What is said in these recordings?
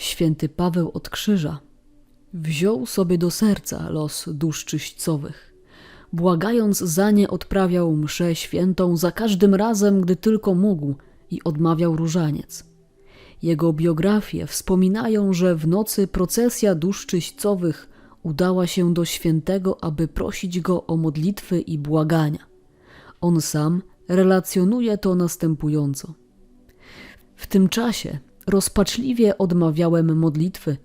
Święty Paweł od krzyża wziął sobie do serca los dusz czyśćcowych. Błagając za nie odprawiał mszę świętą za każdym razem, gdy tylko mógł i odmawiał różaniec. Jego biografie wspominają, że w nocy procesja dusz czyśćcowych udała się do świętego, aby prosić go o modlitwy i błagania. On sam relacjonuje to następująco. W tym czasie rozpaczliwie odmawiałem modlitwy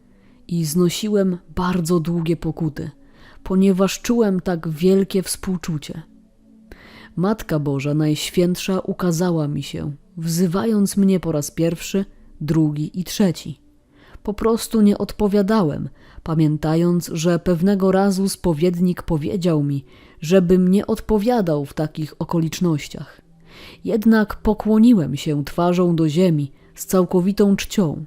i znosiłem bardzo długie pokuty, ponieważ czułem tak wielkie współczucie. Matka Boża Najświętsza ukazała mi się, wzywając mnie po raz pierwszy, drugi i trzeci. Po prostu nie odpowiadałem, pamiętając, że pewnego razu spowiednik powiedział mi, żebym nie odpowiadał w takich okolicznościach. Jednak pokłoniłem się twarzą do ziemi z całkowitą czcią,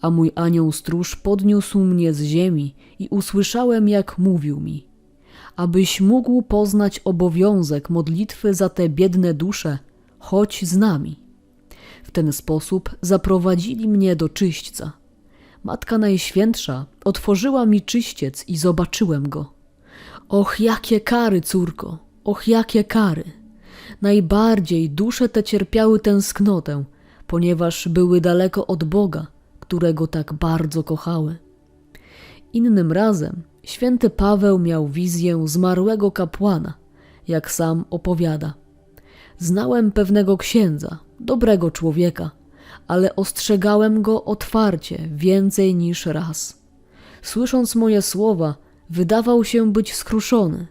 a mój anioł stróż podniósł mnie z ziemi i usłyszałem, jak mówił mi: Abyś mógł poznać obowiązek modlitwy za te biedne dusze, chodź z nami. W ten sposób zaprowadzili mnie do czyśćca. Matka Najświętsza otworzyła mi czyściec i zobaczyłem go. Och, jakie kary, córko, och, jakie kary! Najbardziej dusze te cierpiały tęsknotę, ponieważ były daleko od Boga, którego tak bardzo kochały. Innym razem święty Paweł miał wizję zmarłego kapłana, jak sam opowiada. Znałem pewnego księdza, dobrego człowieka, ale ostrzegałem go otwarcie więcej niż raz. Słysząc moje słowa, wydawał się być skruszony,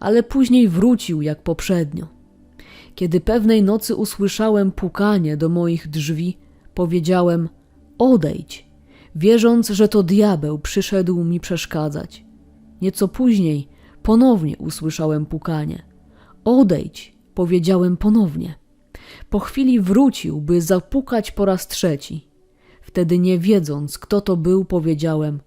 ale później wrócił jak poprzednio. Kiedy pewnej nocy usłyszałem pukanie do moich drzwi, powiedziałem: Odejdź, wierząc, że to diabeł przyszedł mi przeszkadzać. Nieco później ponownie usłyszałem pukanie. Odejdź, powiedziałem ponownie. Po chwili wrócił, by zapukać po raz trzeci. Wtedy, nie wiedząc, kto to był, powiedziałem: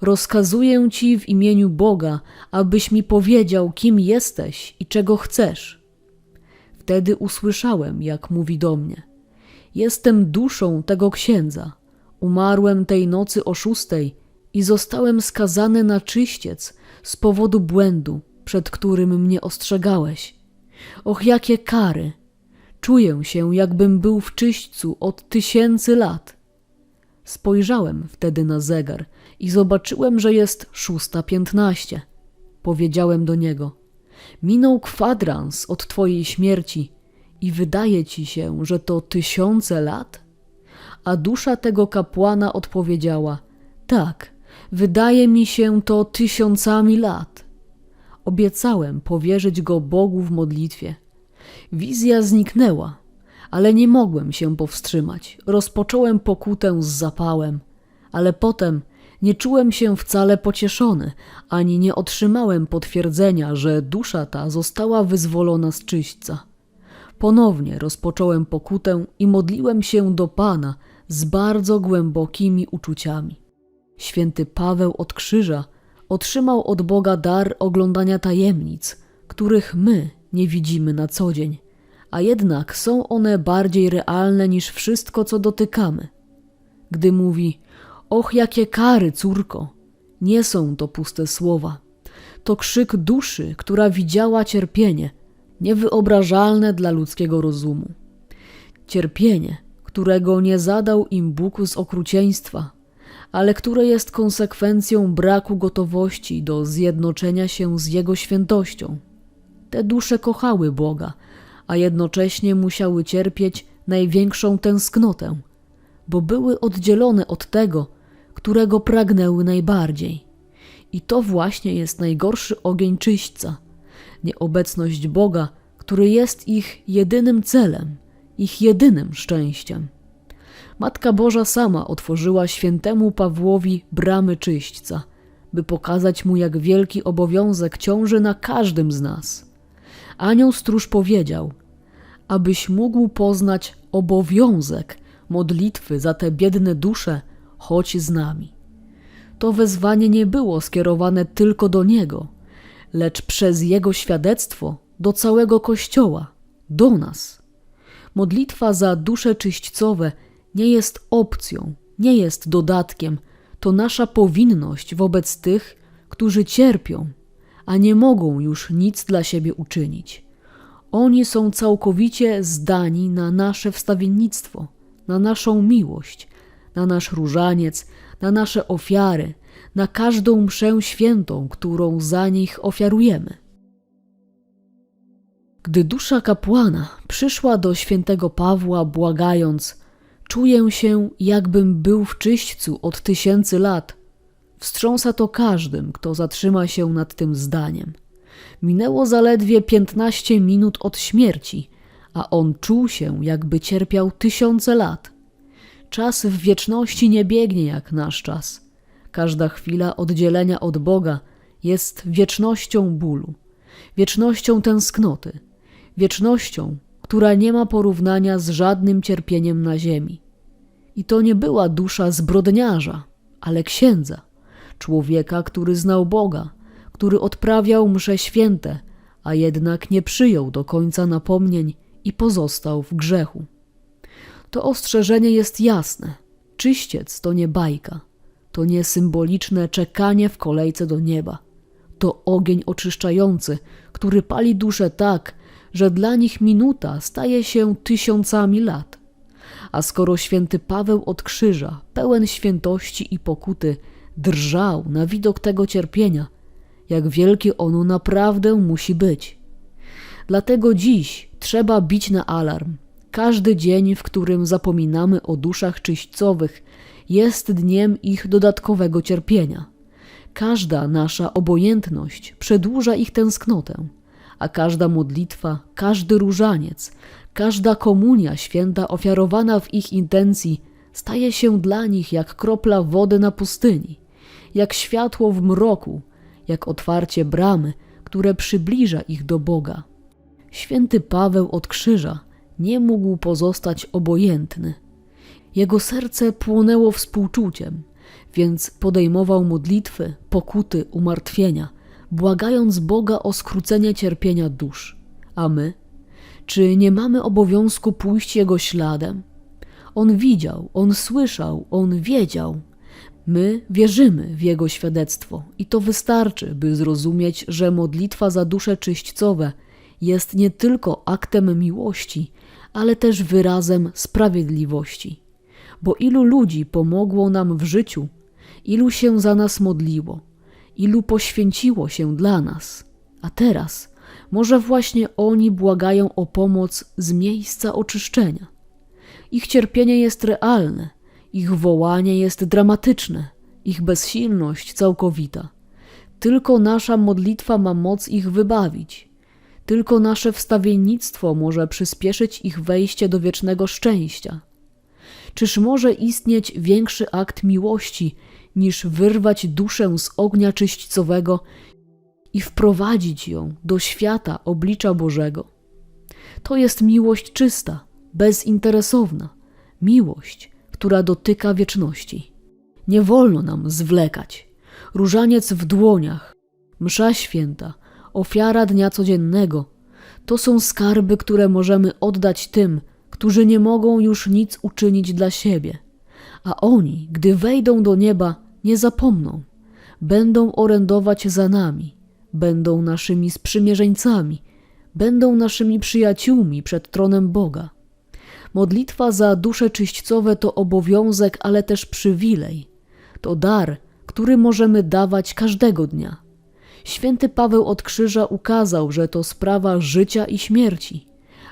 Rozkazuję ci w imieniu Boga, abyś mi powiedział, kim jesteś i czego chcesz. Wtedy usłyszałem, jak mówi do mnie: Jestem duszą tego księdza. Umarłem tej nocy o szóstej i zostałem skazany na czyściec z powodu błędu, przed którym mnie ostrzegałeś. Och, jakie kary! Czuję się, jakbym był w czyśćcu od tysięcy lat. Spojrzałem wtedy na zegar i zobaczyłem, że jest szósta piętnaście. Powiedziałem do niego: Minął kwadrans od twojej śmierci i wydaje ci się, że to tysiące lat? A dusza tego kapłana odpowiedziała: Tak, wydaje mi się to tysiącami lat. Obiecałem powierzyć go Bogu w modlitwie. Wizja zniknęła, ale nie mogłem się powstrzymać. Rozpocząłem pokutę z zapałem, ale potem nie czułem się wcale pocieszony, ani nie otrzymałem potwierdzenia, że dusza ta została wyzwolona z czyśćca. Ponownie rozpocząłem pokutę i modliłem się do Pana z bardzo głębokimi uczuciami. Święty Paweł od krzyża otrzymał od Boga dar oglądania tajemnic, których my nie widzimy na co dzień, a jednak są one bardziej realne niż wszystko, co dotykamy. Gdy mówi: Och, jakie kary, córko! Nie są to puste słowa. To krzyk duszy, która widziała cierpienie, niewyobrażalne dla ludzkiego rozumu. Cierpienie, którego nie zadał im Bóg z okrucieństwa, ale które jest konsekwencją braku gotowości do zjednoczenia się z Jego świętością. Te dusze kochały Boga, a jednocześnie musiały cierpieć największą tęsknotę, bo były oddzielone od tego, którego pragnęły najbardziej. I to właśnie jest najgorszy ogień czyśćca nieobecność Boga, który jest ich jedynym celem, ich jedynym szczęściem. Matka Boża sama otworzyła świętemu Pawłowi bramy czyśćca, by pokazać mu, jak wielki obowiązek ciąży na każdym z nas. Anioł stróż powiedział: Abyś mógł poznać obowiązek modlitwy za te biedne dusze, chodź z nami. To wezwanie nie było skierowane tylko do niego, lecz przez jego świadectwo do całego Kościoła, do nas. Modlitwa za dusze czyśćcowe nie jest opcją, nie jest dodatkiem, to nasza powinność wobec tych, którzy cierpią, a nie mogą już nic dla siebie uczynić. Oni są całkowicie zdani na nasze wstawiennictwo, na naszą miłość, na nasz różaniec, na nasze ofiary, na każdą mszę świętą, którą za nich ofiarujemy. Gdy dusza kapłana przyszła do świętego Pawła, błagając: Czuję się, jakbym był w czyśćcu od tysięcy lat. Wstrząsa to każdym, kto zatrzyma się nad tym zdaniem. Minęło zaledwie piętnaście minut od śmierci, a on czuł się, jakby cierpiał tysiące lat. Czas w wieczności nie biegnie jak nasz czas. Każda chwila oddzielenia od Boga jest wiecznością bólu, wiecznością tęsknoty, wiecznością, która nie ma porównania z żadnym cierpieniem na ziemi. I to nie była dusza zbrodniarza, ale księdza, człowieka, który znał Boga, który odprawiał msze święte, a jednak nie przyjął do końca napomnień i pozostał w grzechu. To ostrzeżenie jest jasne. Czyściec to nie bajka, to nie symboliczne czekanie w kolejce do nieba. To ogień oczyszczający, który pali duszę tak, że dla nich minuta staje się tysiącami lat. A skoro święty Paweł od krzyża, pełen świętości i pokuty, drżał na widok tego cierpienia, jak wielkie ono naprawdę musi być. Dlatego dziś trzeba bić na alarm. Każdy dzień, w którym zapominamy o duszach czyśćcowych, jest dniem ich dodatkowego cierpienia. Każda nasza obojętność przedłuża ich tęsknotę, a każda modlitwa, każdy różaniec, każda komunia święta ofiarowana w ich intencji staje się dla nich jak kropla wody na pustyni, jak światło w mroku, jak otwarcie bramy, które przybliża ich do Boga. Święty Paweł od krzyża nie mógł pozostać obojętny. Jego serce płonęło współczuciem, więc podejmował modlitwy, pokuty, umartwienia, błagając Boga o skrócenie cierpienia dusz. A my? Czy nie mamy obowiązku pójść Jego śladem? On widział, on słyszał, on wiedział. My wierzymy w Jego świadectwo i to wystarczy, by zrozumieć, że modlitwa za dusze czyśćcowe jest nie tylko aktem miłości, ale też wyrazem sprawiedliwości. Bo ilu ludzi pomogło nam w życiu, ilu się za nas modliło, ilu poświęciło się dla nas, a teraz może właśnie oni błagają o pomoc z miejsca oczyszczenia. Ich cierpienie jest realne, ich wołanie jest dramatyczne, ich bezsilność całkowita. Tylko nasza modlitwa ma moc ich wybawić. Tylko nasze wstawiennictwo może przyspieszyć ich wejście do wiecznego szczęścia. Czyż może istnieć większy akt miłości, niż wyrwać duszę z ognia czyśćcowego i wprowadzić ją do świata oblicza Bożego? To jest miłość czysta, bezinteresowna, miłość, która dotyka wieczności. Nie wolno nam zwlekać. Różaniec w dłoniach, msza święta, ofiara dnia codziennego to są skarby, które możemy oddać tym, którzy nie mogą już nic uczynić dla siebie. A oni, gdy wejdą do nieba, nie zapomną. Będą orędować za nami, będą naszymi sprzymierzeńcami, będą naszymi przyjaciółmi przed tronem Boga. Modlitwa za dusze czyśćcowe to obowiązek, ale też przywilej. To dar, który możemy dawać każdego dnia. Święty Paweł od krzyża ukazał, że to sprawa życia i śmierci,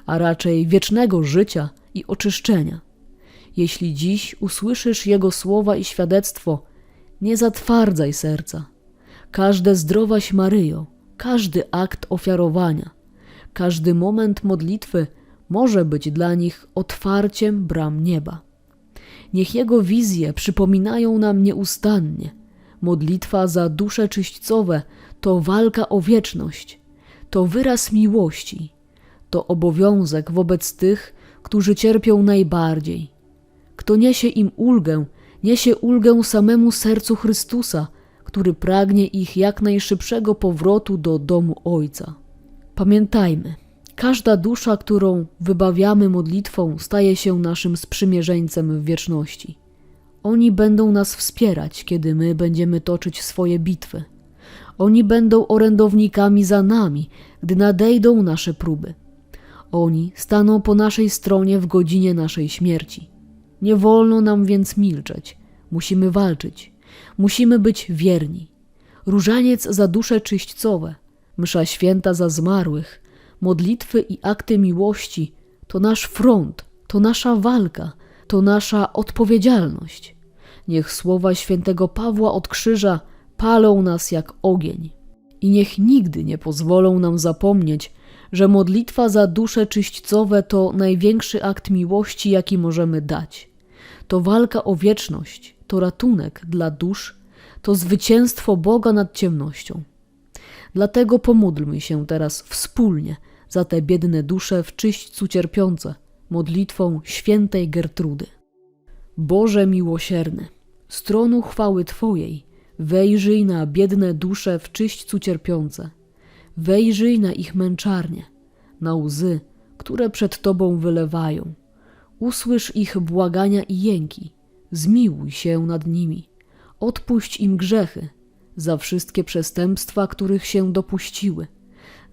a raczej wiecznego życia i oczyszczenia. Jeśli dziś usłyszysz Jego słowa i świadectwo, nie zatwardzaj serca. Każde zdrowaś Maryjo, każdy akt ofiarowania, każdy moment modlitwy może być dla nich otwarciem bram nieba. Niech Jego wizje przypominają nam nieustannie. Modlitwa za dusze czyśćcowe to walka o wieczność, to wyraz miłości, to obowiązek wobec tych, którzy cierpią najbardziej. Kto niesie im ulgę, niesie ulgę samemu sercu Chrystusa, który pragnie ich jak najszybszego powrotu do domu Ojca. Pamiętajmy, każda dusza, którą wybawiamy modlitwą, staje się naszym sprzymierzeńcem w wieczności. Oni będą nas wspierać, kiedy my będziemy toczyć swoje bitwy. Oni będą orędownikami za nami, gdy nadejdą nasze próby. Oni staną po naszej stronie w godzinie naszej śmierci. Nie wolno nam więc milczeć. Musimy walczyć. Musimy być wierni. Różaniec za dusze czyśćcowe, msza święta za zmarłych, modlitwy i akty miłości to nasz front, to nasza walka, to nasza odpowiedzialność. Niech słowa świętego Pawła od krzyża palą nas jak ogień. I niech nigdy nie pozwolą nam zapomnieć, że modlitwa za dusze czyśćcowe to największy akt miłości, jaki możemy dać. To walka o wieczność, to ratunek dla dusz, to zwycięstwo Boga nad ciemnością. Dlatego pomódlmy się teraz wspólnie za te biedne dusze w czyśćcu cierpiące, modlitwą świętej Gertrudy. Boże miłosierny, stronu chwały Twojej, wejrzyj na biedne dusze w czyśćcu cierpiące, wejrzyj na ich męczarnie, na łzy, które przed Tobą wylewają. Usłysz ich błagania i jęki, zmiłuj się nad nimi, odpuść im grzechy, za wszystkie przestępstwa, których się dopuściły,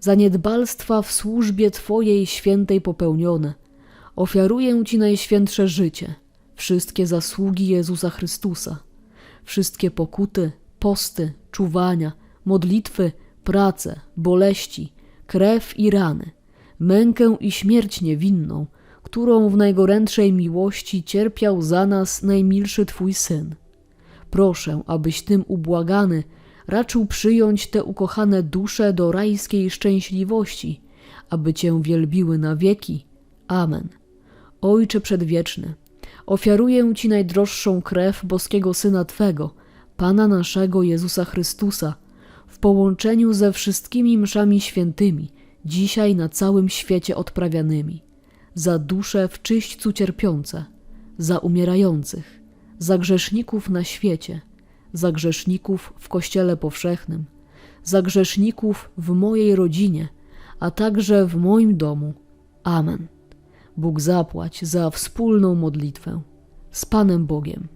zaniedbalstwa w służbie Twojej świętej popełnione. Ofiaruję Ci najświętsze życie, wszystkie zasługi Jezusa Chrystusa, wszystkie pokuty, posty, czuwania, modlitwy, prace, boleści, krew i rany, mękę i śmierć niewinną, którą w najgorętszej miłości cierpiał za nas najmilszy Twój Syn. Proszę, abyś tym ubłagany raczył przyjąć te ukochane dusze do rajskiej szczęśliwości, aby Cię wielbiły na wieki. Amen. Ojcze Przedwieczny, ofiaruję Ci najdroższą krew boskiego Syna Twego, Pana naszego Jezusa Chrystusa, w połączeniu ze wszystkimi mszami świętymi, dzisiaj na całym świecie odprawianymi, za dusze w czyśćcu cierpiące, za umierających, za grzeszników na świecie, za grzeszników w Kościele Powszechnym, za grzeszników w mojej rodzinie, a także w moim domu. Amen. Bóg zapłać za wspólną modlitwę. Z Panem Bogiem.